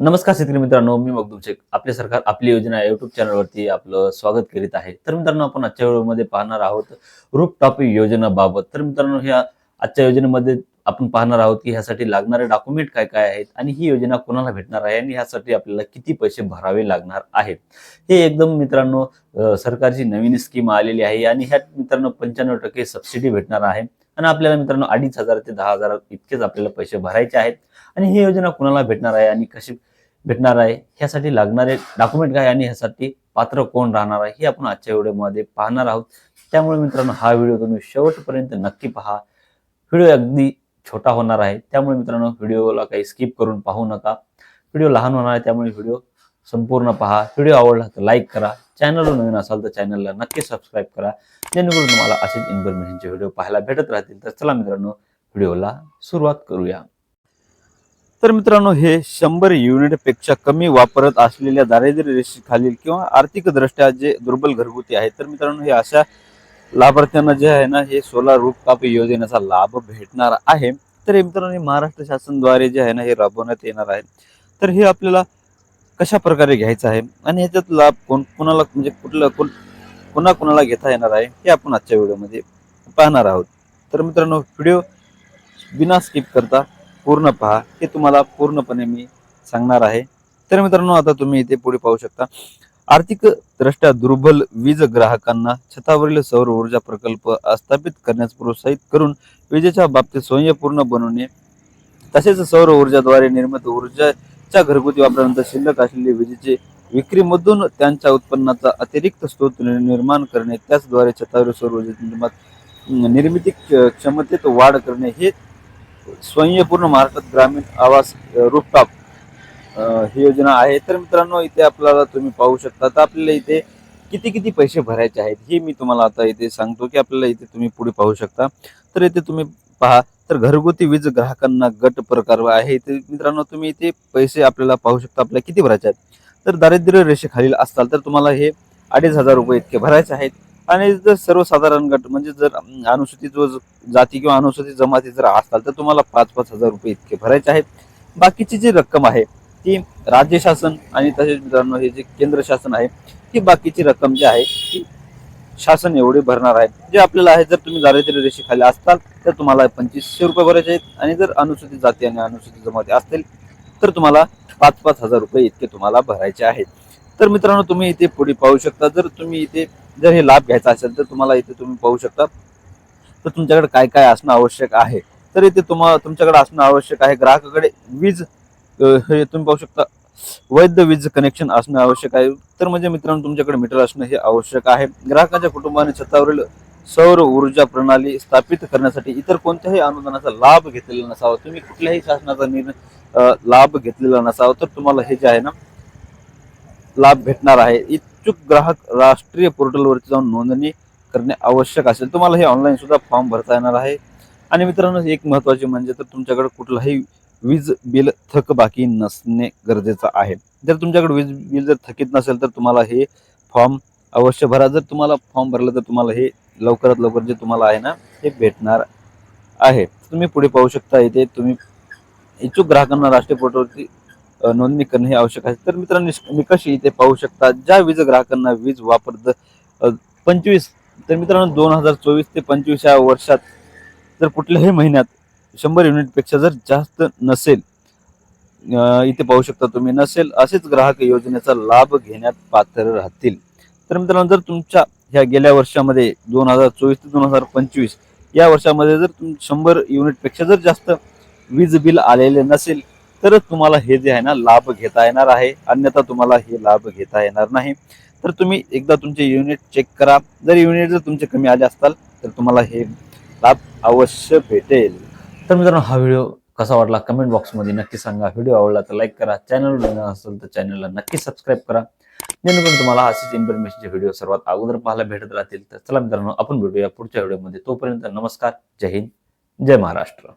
नमस्कार शेतकरी मित्रांनो मी मगदूम शेख आपले सरकार आपली योजना युट्यूब चॅनलवरती आपलं स्वागत करीत आहे. तर मित्रांनो आपण आजच्या व्हिडिओमध्ये पाहणार आहोत रूप टॉप योजनाबाबत तर मित्रांनो ह्या आजच्या योजनेमध्ये आपण पाहणार आहोत की ह्यासाठी लागणारे डॉक्युमेंट काय काय आहेत आणि ही योजना कोणाला भेटणार आहे आणि ह्यासाठी आपल्याला किती पैसे भरावे लागणार आहेत. हे एकदम मित्रांनो सरकारची नवीन स्कीम आलेली आहे आणि ह्यात मित्रांनो पंच्याण्णव टक्के सबसिडी भेटणार आहे. आणि आपल्याला मित्रांनो अडीच हजार ते दहा हजार इतकेच आपल्याला पैसे भरायचे आहेत. आणि ही योजना कुणाला भेटणार आहे आणि कशी भेटणार आहे. ह्यासाठी लागणारे डॉक्युमेंट काय आणि ह्यासाठी पात्र कोण राहणार आहे हे आपण आजच्या व्हिडिओमध्ये पाहणार आहोत. त्यामुळे मित्रांनो हा व्हिडिओ तुम्ही शेवटपर्यंत नक्की पहा. व्हिडिओ अगदी छोटा होणार आहे. त्यामुळे मित्रांनो व्हिडिओला काही स्किप करून पाहू नका. व्हिडिओ लहान होणार आहे त्यामुळे व्हिडिओ संपूर्ण पहा. व्हिडिओ आवडला तर लाईक करा. चॅनलवर नवीन असाल तर चॅनलला नक्की सबस्क्राईब करा. जेणेकरून तुम्हाला असेच इन्फॉर्मेशनचे व्हिडिओ पाहायला भेटत राहतील. तर चला मित्रांनो व्हिडिओला सुरुवात करूया. तर मित्रांनो हे शंभर युनिटपेक्षा कमी वापरत असलेल्या दारिद्र्य रेषेखालील किंवा आर्थिकदृष्ट्या जे दुर्बल घरगुती आहेत तर मित्रांनो हे अशा लाभार्थ्यांना जे आहे ना हे सोलार रूपकाप योजनेचा लाभ भेटणार आहे. तर हे मित्रांनो महाराष्ट्र शासनद्वारे जे आहे ना हे राबवण्यात येणार आहे. तर हे आपल्याला कशा प्रकारे घ्यायचं आहे आणि ह्याच्यात लाभ कोण कोणाला म्हणजे कुठलं कोण पुन्हा कोणाला घेता येणार आहे हे आपण आजच्या व्हिडिओमध्ये पाहणार आहोत. तर मित्रांनो व्हिडिओ बिना स्किप करता पूर्ण पहा हे तुम्हाला पूर्णपणे मी सांगणार आहे. तर मित्रांनो आता तुम्ही इथे पुढे पाहू शकता. आर्थिक दृष्ट्या दुर्बल वीज ग्राहकांना छतावरील सौर ऊर्जा प्रकल्प स्थापित करण्यास प्रोत्साहित करून विजेच्या बाबतीत स्वयंपूर्ण बनवणे तसेच सौर ऊर्जाद्वारे निर्मित ऊर्जाच्या घरगुती वापरानंतर शिल्लक असलेली विजेचे विक्रीमधून त्यांच्या उत्पन्नाचा अतिरिक्त स्रोत निर्माण करणे त्याचद्वारे छतावरील सौर ऊर्जा निर्मात निर्मिती क्ष- क्षमतेत वाढ करणे हे स्वयंपूर्ण महाराष्ट्रात ग्रामीण आवास रूपटॉप ही योजना आहे. तर मित्रांनो इथे आपल्याला तुम्ही पाहू शकता तर आपल्याला इथे किती किती पैसे भरायचे आहेत हे मी तुम्हाला आता इथे सांगतो की आपल्याला इथे तुम्ही पुढे पाहू शकता. तर इथे तुम्ही पहा तर घरगुती वीज ग्राहकांना गट प्रकार आहे. इथे मित्रांनो तुम्ही इथे पैसे आपल्याला पाहू शकता आपल्याला किती भरायचे आहेत. तर दारिद्र्य रेषेखालील असताल तर तुम्हाला हे अडीच हजार रुपये इतके भरायचे आहेत. आणि जर सर्वसाधारण गट म्हणजे जर अनुसूचित जाती किंवा अनुसूचित जमाती जर असताल तर तुम्हाला पाच पाच हजार रुपये इतके भरायचे आहेत. बाकीची जी रक्कम आहे ती राज्य शासन आणि तसेच मित्रांनो हे जे केंद्र शासन आहे ती बाकीची रक्कम जी आहे ती शासन एवढी भरणार आहे. जे आपल्याला आहे जर तुम्ही दारिद्र्य रेषेखाली असताल तर तुम्हाला पंचवीसशे रुपये भरायचे आहेत. आणि जर अनुसूचित जाती आणि अनुसूचित जमाती असतील तर तुम्हाला पाच पाच हजार रुपये इतके तुम्हाला भरायचे आहेत. तर मित्रांनो तुम्ही इथे पुढे पाहू शकता जर तुम्ही इथे जर हे लाभ घ्यायचा असेल तर तुम्हाला इथे तुम्ही पाहू शकता. तर तुमच्याकडे काय काय असणं आवश्यक आहे? तर इथे तुम्हाला तुमच्याकडे असणं आवश्यक आहे. ग्राहकाकडे वीज हे तुम्ही पाहू शकता. वैध वीज कनेक्शन असणं आवश्यक आहे. तर म्हणजे मित्रांनो तुमच्याकडे मीटर असणं हे आवश्यक आहे. ग्राहकाच्या कुटुंबाने छतावरील सौर ऊर्जा प्रणाली स्थापित करण्यासाठी इतर कोणत्याही अनुदानाचा लाभ घेतलेला नसावा. तुम्ही कुठल्याही शासनाचा निर्णय लाभ घेतलेला नसावा. तर तुम्हाला हे जे आहे ना लाभ भेटणार आहे. इच्छुक ग्राहक राष्ट्रीय पोर्टलवरती जाऊन नोंदणी करणे आवश्यक असेल तुम्हाला हे ऑनलाईन सुद्धा फॉर्म भरता येणार आहे. आणि मित्रांनो एक महत्त्वाचे म्हणजे तर तुमच्याकडे कुठलाही वीज बिल थकबाकी नसणे गरजेचं आहे. जर तुमच्याकडे वीज बिल जर थकीत नसेल तर तुम्हाला हे फॉर्म अवश्य भरा. जर तुम्हाला फॉर्म भरलं तर तुम्हाला हे लवकरात लवकर जे तुम्हाला आहे ना हे भेटणार आहे. तुम्ही पुढे पाहू शकता इथे तुम्ही इच्छुक ग्राहकांना राष्ट्रीय पोर्टलवरती नोंदणी करणे हे आवश्यक आहे. तर मित्रांनो निकष इथे पाहू शकता ज्या वीज ग्राहकांना वीज वापर द- पंचवीस तर मित्रांनो दोन हजार चोवीस ते पंचवीस या वर्षात जर कुठल्याही महिन्यात शंभर युनिटपेक्षा जर जास्त नसेल इथे पाहू शकता तुम्ही नसेल असेच ग्राहक योजनेचा लाभ घेण्यात पात्र राहतील. तर मित्रांनो जर तुमच्या ह्या गेल्या वर्षामध्ये दोन हजार चोवीस ते दोन हजार पंचवीस या वर्षामध्ये जर तुम शंभर युनिटपेक्षा जर जास्त वीज बिल आलेले नसेल तरच तुम्हाला हे जे आहे ना लाभ घेता येणार आहे. अन्यथा तुम्हाला हे लाभ घेता येणार नाही. तर तुम्ही एकदा तुमचे युनिट चेक करा. जर युनिट जर तुमचे कमी आले असताल तर तुम्हाला हे लाभ अवश्य भेटेल. तर मित्रांनो हा व्हिडिओ कसा वाटला कमेंट बॉक्समध्ये नक्की सांगा. व्हिडिओ आवडला तर लाईक करा. चॅनल असेल तर चॅनलला नक्की सबस्क्राईब करा. जेणेकरून तुम्हाला असेच इन्फॉर्मेशनचे व्हिडिओ सर्वात अगोदर पाहायला भेटत राहतील. तर चला मित्रांनो आपण भेटूया पुढच्या व्हिडिओमध्ये तोपर्यंत नमस्कार. जय हिंद. जय महाराष्ट्र.